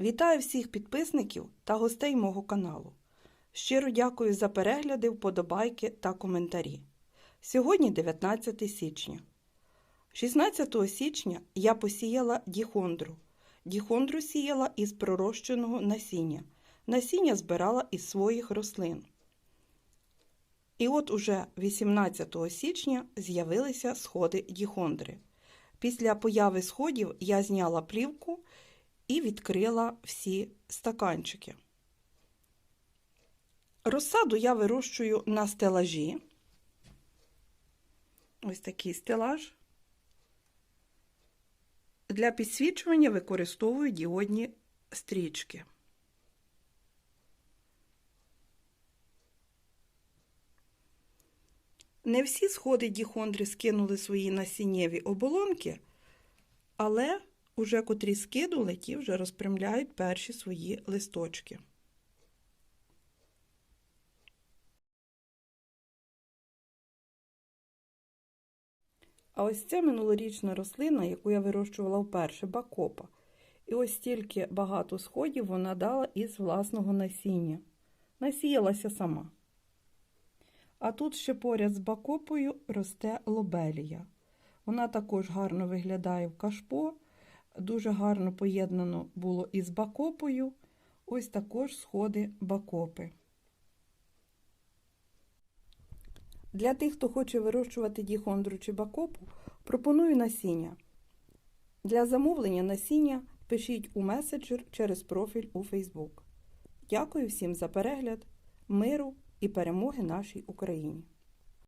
Вітаю всіх підписників та гостей мого каналу. Щиро дякую за перегляди, вподобайки та коментарі. Сьогодні 19 січня. 16 січня я посіяла діхондру. Діхондру сіяла із пророщеного насіння. Насіння збирала із своїх рослин. І от уже 18 січня з'явилися сходи діхондри. Після появи сходів я зняла плівку і відкрила всі стаканчики. Розсаду я вирощую на стелажі. Ось такий стелаж. Для підсвічування використовую діодні стрічки. Не всі сходи діхондри скинули свої насіннєві оболонки, але уже котрі скидули, ті вже розпрямляють перші свої листочки. А ось ця минулорічна рослина, яку я вирощувала вперше, бакопа. І ось стільки багато сходів вона дала із власного насіння. Насіялася сама. А тут ще поряд з бакопою росте лобелія. Вона також гарно виглядає в кашпо, дуже гарно поєднано було із бакопою. Ось також сходи бакопи. Для тих, хто хоче вирощувати діхондру чи бакопу, пропоную насіння. Для замовлення насіння пишіть у меседжер через профіль у Facebook. Дякую всім за перегляд, миру і перемоги нашій Україні!